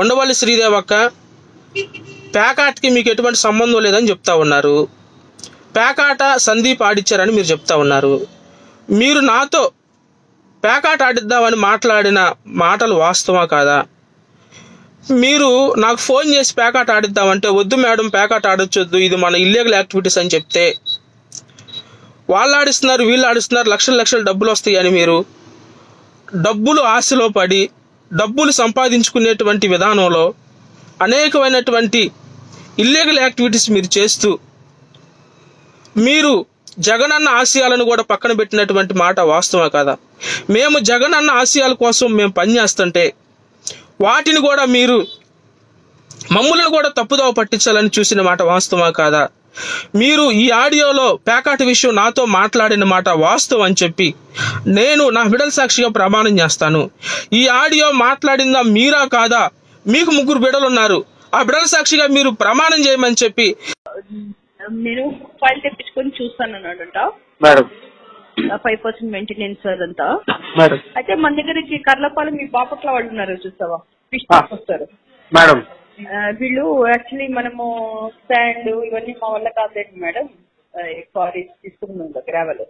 ఉండవల్లి శ్రీదేవక్క పేకాటకి మీకు ఎటువంటి సంబంధం లేదని చెప్తా ఉన్నారు. పేకాట సందీప్ ఆడిచ్చారని మీరు చెప్తా ఉన్నారు. మీరు నాతో పేకాట ఆడిద్దామని మాట్లాడిన మాటలు వాస్తవా కాదా? మీరు నాకు ఫోన్ చేసి పేకాట ఆడిద్దామంటే వద్దు మేడం పేకాట ఆడొచ్చొద్దు ఇది మన ఇల్లీగల్ యాక్టివిటీస్ అని చెప్తే. వాళ్ళు ఆడిస్తున్నారు వీళ్ళు ఆడిస్తున్నారు లక్షల లక్షల డబ్బులు వస్తాయని మీరు డబ్బులు ఆశలో పడి డబ్బులు సంపాదించుకునేటువంటి విధానంలో అనేకమైనటువంటి ఇల్లీగల్ యాక్టివిటీస్ మీరు చేస్తూ మీరు జగనన్న ఆశయాలను కూడా పక్కన పెట్టినటువంటి మాట వాస్తవా కదా? మేము జగనన్న ఆశయాల కోసం మేము పనిచేస్తుంటే వాటిని కూడా మీరు మమ్ములను కూడా తప్పుదోవ పట్టించాలని చూసిన మాట వాస్తవా కాదా? మీరు ఈ ఆడియోలో పేకాట విషయం నాతో మాట్లాడిన మాట వాస్తవం అని చెప్పి నేను నా బిడల సాక్షిగా ప్రమాణం చేస్తాను. ఈ ఆడియో మాట్లాడిందా మీరా కాదా? మీకు ముగ్గురు బిడలు ఉన్నారు ఆ బిడల సాక్షిగా మీరు ప్రమాణం చేయమని చెప్పి నేను ఫైల్ తెప్పించుకొని చూస్తాను అన్నాడంట. మేడం. ఫైవ్ పర్సెంట్ మెయింటెనెన్స్ అదంతా. మేడం. అయితే మన దగ్గరికి కర్లపాలెం మీ బాపట్ల వాళ్ళు ఉన్నారు చూసావా? ఫిష్. వస్తారు. మేడం. వీళ్ళు యాక్చువల్లీ మనము స్టాండ్ ఇవన్నీ మా వల్ల కాదండి మేడం. సారీ తీసుకున్నాం గ్రావెల్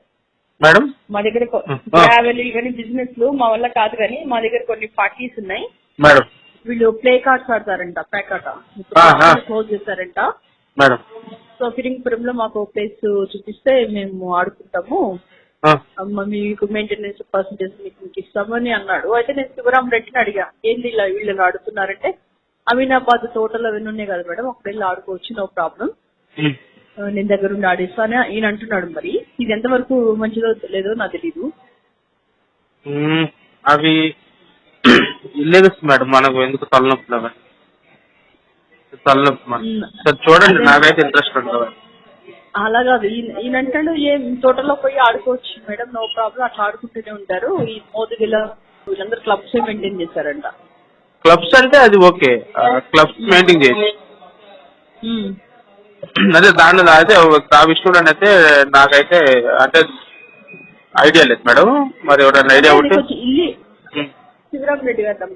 మేడం? మా దగ్గర. గ్రావెల్ ఇవన్నీ బిజినెస్లు మా వల్ల కాదు కానీ మా దగ్గర కొన్ని పార్టీస్ ఉన్నాయి. మేడం. వీళ్ళు ప్లే కార్డ్స్ ఆడతారంట ప్యాకాట. క్లోజ్ చేస్తారంట. మేడం. సో ఫిరింగ్పురం లో మాకు ప్లేస్ చూపిస్తే మేము ఆడుకుంటాము. అమ్మ మీకు మెయింటెనెన్స్ పర్సంటేజ్ మీకు మీకు ఇస్తామని అన్నాడు. అయితే నేను శివరాం రెడ్డిని అడిగా ఏంది ఇలా వీళ్ళు ఆడుతున్నారంటే అమీనాబాద్ తోటలో అవన్నీ ఉన్నాయి కదా మేడం వెళ్ళి ఆడుకోవచ్చు నో ప్రాబ్లం ఉమ్. నేను దగ్గర ఉండి ఆడిస్తాను ఈయన అంటున్నాడు మరి ఇది ఎంతవరకు మంచిదో లేదో నాకు తెలీదు. ఉమ్, అవి ఇల్లేగస్ మేడం మనకు ఎందుకు తలనొప్పులు అవి? తలనొప్పి. సరే చూడండి. నాకైతే ఇంట్రెస్ట్ ఉండదు. అలాగా ఈయన అంటాడు ఏం తోటలో పోయి ఆడుకోవచ్చు మేడం నో ప్రాబ్లం అట్లా ఆడుకుంటూనే ఉంటారు. ఈ మోదుగిల వీళ్ళందరూ క్లబ్స్ మెయింటైన్ చేశారంట. క్లబ్స్ అంటే అది ఓకే క్లబ్స్ మెయింటైన్ చేయొచ్చు. అదే దాని అయితే ఆ విషయంలో అయితే నాకైతే అంటే ఐడియా లేదు మేడం. మరి ఎవరైనా ఐడియా ఉంటే కొంచెం ఇల్లు ఉమ్, శివరాం రెడ్డి గారు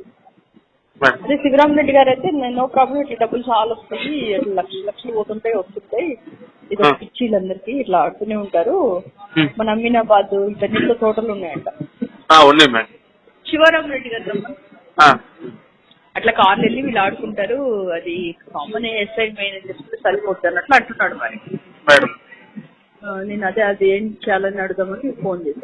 మేడం అదే శివరాం రెడ్డి గారు అయితే నో ప్రాబ్లం ఇట్లా డబ్బులు చాలా వస్తాయి ఇట్లా లక్షలు లక్షలు పోతుంటాయి వస్తుంటాయి. ఇది ఆ. పిచ్చిలందరికీ ఇట్లా ఆడుతూనే ఉంటారు. ఉమ్. మన అమీనాబాద్ ఇట్లా తోటలు ఉన్నాయంట. ఆ, ఉన్నాయి మేడం శివరాం రెడ్డి గారు. ఆ, అట్లా కార్లు వెళ్ళి వీళ్ళు ఆడుకుంటారు. అది కామన్ ఎస్ఐ మెయిన్ అని చెప్పి సరిపోతుంది అన్నట్లు అంటున్నాడు మరి. మేడం. నేను అదే అది ఏం చేయాలని అడుగుదామని ఫోన్ చేశాను.